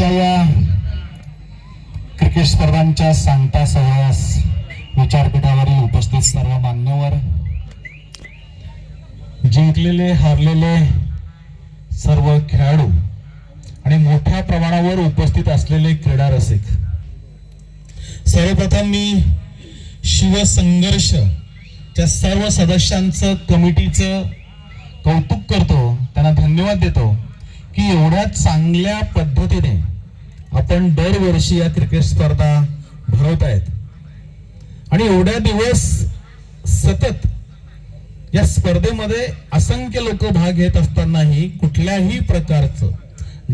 आजच्या या क्रिकेट स्पर्धांच्या सांगता सहवास विचारपीठावरील उपस्थित सर्व मान्यवर जिंकलेले हारलेले सर्व खेळाडू आणि मोठ्या प्रमाणावर उपस्थित असलेले क्रीडा रसिक. सर्वप्रथम मी शिवसंघर्ष च्या सर्व सदस्यांचं कमिटीचं कौतुक करतो त्यांना धन्यवाद देतो की एवढ्या चांगल्या पद्धतीने आपण दरवर्षी या क्रिकेट स्पर्धा भरवत आहेत. आणि एवढ्या दिवस सतत या स्पर्धेमध्ये असंख्य लोक भाग घेत असतानाही कुठल्याही प्रकारचं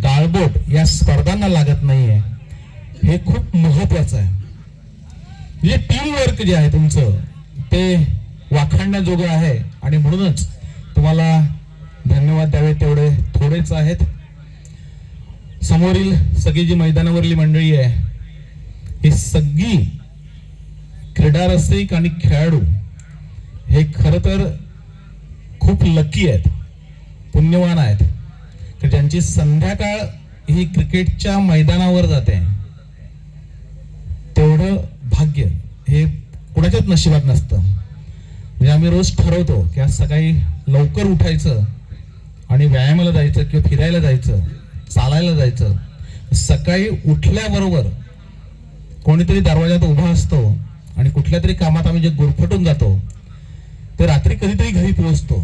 गाळबोट या स्पर्धांना लागत नाहीये. हे खूप महत्वाचं आहे. म्हणजे टीम वर्क जे आहे तुमचं ते वाखाणण्याजोगं आहे. आणि म्हणूनच तुम्हाला धन्यवाद द्यावे तेवढे थोडेच आहेत. समोरील सगळी जी मैदानावरली मंडळी आहे ही सगळी क्रीडा रसिक आणि खेळाडू हे खर तर खूप लकी आहेत पुण्यवान आहेत. की ज्यांची संध्याकाळ ही क्रिकेटच्या मैदानावर जाते तेवढं भाग्य हे कुणाच्याच नशिबात नसतं. म्हणजे आम्ही रोज ठरवतो की आज सकाळी लवकर उठायचं आणि व्यायामाला जायचं किंवा फिरायला जायचं. चालायला जायचं. सकाळी उठल्याबरोबर कोणीतरी दरवाजात उभा असतो आणि कुठल्या तरी कामात आम्ही जे गुरफटून जातो ते रात्री कधीतरी घरी पोहोचतो.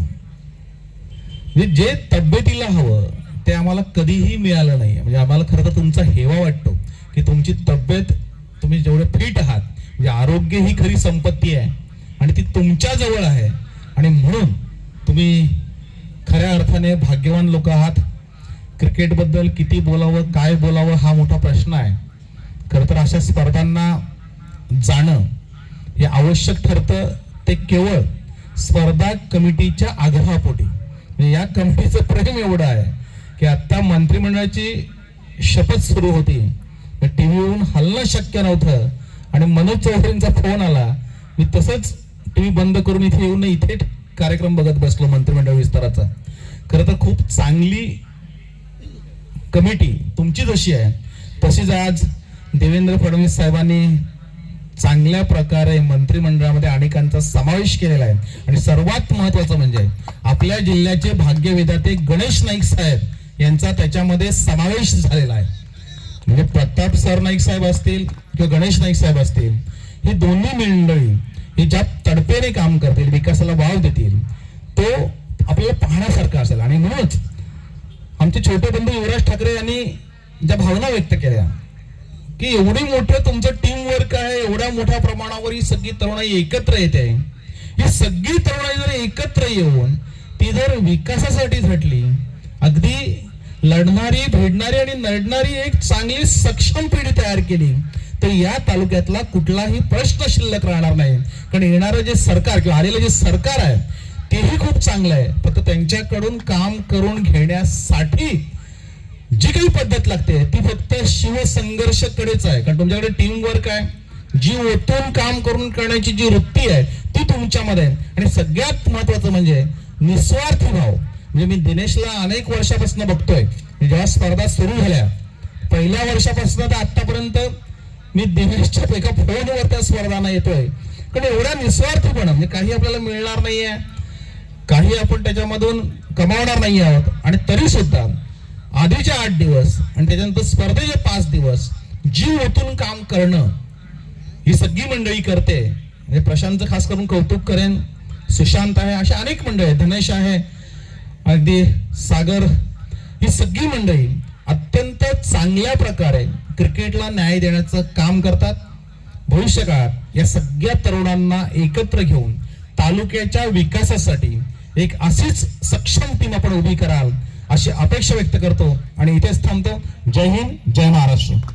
म्हणजे जे तब्येतीला हवं ते आम्हाला कधीही मिळालं नाही. म्हणजे आम्हाला खरं तर तुमचा हेवा वाटतो की तुमची तब्येत तुम्ही जेवढे फिट आहात म्हणजे आरोग्य ही खरी संपत्ती आहे आणि ती तुमच्या जवळ आहे. आणि म्हणून तुम्ही खऱ्या अर्थाने भाग्यवान लोक आहात. क्रिकेटबद्दल किती बोलावं काय बोलावं हा मोठा प्रश्न आहे. खरं तर अशा स्पर्धांना जाणं हे आवश्यक ठरतं ते केवळ स्पर्धा कमिटीच्या आग्रहापोटी. म्हणजे या कमिटीचं प्रेम एवढं आहे की आता मंत्रिमंडळाची शपथ सुरू होती. टीव्हीवरून हलणं शक्य नव्हतं आणि मनोज चौधरींचा फोन आला. मी तसंच टीव्ही बंद करून इथे येऊन इथे कार्यक्रम बघत बसलो मंत्रिमंडळ विस्ताराचा. खरं तर खूप चांगली कमिटी तुमची जशी आहे. तशीच आज देवेंद्र फडणवीस साहेबांनी चांगल्या प्रकारे मंत्रिमंडळामध्ये अनेकांचा समावेश केलेला आहे. आणि सर्वात महत्वाचं म्हणजे आपल्या जिल्ह्याचे भाग्यविधाते गणेश नाईक साहेब यांचा त्याच्यामध्ये समावेश झालेला आहे. म्हणजे प्रताप सर नाईक साहेब असतील किंवा गणेश नाईक साहेब असतील ही दोन्ही मंडळी ही ज्या तडपेने काम करतील विकासाला वाव देतील तो आपल्याला पाहण्यासारखा असेल. आणि म्हणूनच आमचे छोटे बंधू युवराज ठाकरे यांनी ज्या भावना व्यक्त केल्या की एवढी मोठं तुमचं टीम वर्क आहे एवढ्या मोठ्या प्रमाणावर ही सगळी तरुणाई एकत्र येते. ही सगळी तरुणाई जर एकत्र येऊन ती जर विकासासाठी झटली अगदी लढणारी भेडणारी आणि नडणारी एक चांगली सक्षम पिढी तयार केली तर या तालुक्यातला कुठलाही प्रश्न शिल्लक राहणार नाही. कारण येणारं जे सरकार किंवा आलेलं जे सरकार आहे चांगलं आहे. फक्त त्यांच्याकडून काम करून घेण्यासाठी जी काही पद्धत लागते ती फक्त शिवसंघर्षकडेच आहे. कारण तुमच्याकडे टीम वर्क आहे. जी ओतून काम करून करण्याची जी वृत्ती आहे ती तुमच्यामध्ये आहे. आणि सगळ्यात महत्वाचं म्हणजे निस्वार्थी भाव. म्हणजे मी दिनेशला अनेक वर्षापासून बघतोय. जेव्हा स्पर्धा सुरू झाल्या पहिल्या वर्षापासून तर आतापर्यंत मी दिनेशच्या एका फोनवर त्या स्पर्धांना येतोय. कारण एवढा निस्वार्थीपणा म्हणजे काही आपल्याला मिळणार नाहीये. काही आपण त्याच्यामधून कमावणार नाही आहोत. आणि तरी सुद्धा आधीचे आठ दिवस आणि त्याच्यानंतर स्पर्धेचे पाच दिवस जीव ओतून काम करणं ही सगळी मंडळी करते. म्हणजे प्रशांतचं खास करून कौतुक करेन. सुशांत आहे अशा अनेक मंडळी आहेत. धनेश आहे अगदी सागर ही सगळी मंडळी अत्यंत चांगल्या प्रकारे क्रिकेटला न्याय देण्याचं काम करतात. भविष्यकाळात या सगळ्या तरुणांना एकत्र घेऊन तालुक्याच्या विकासासाठी एक अशीच सक्षम टीम आपण उभी कराल अशी अपेक्षा व्यक्त करतो आणि इथेच थांबतो. जय हिंद जय महाराष्ट्र.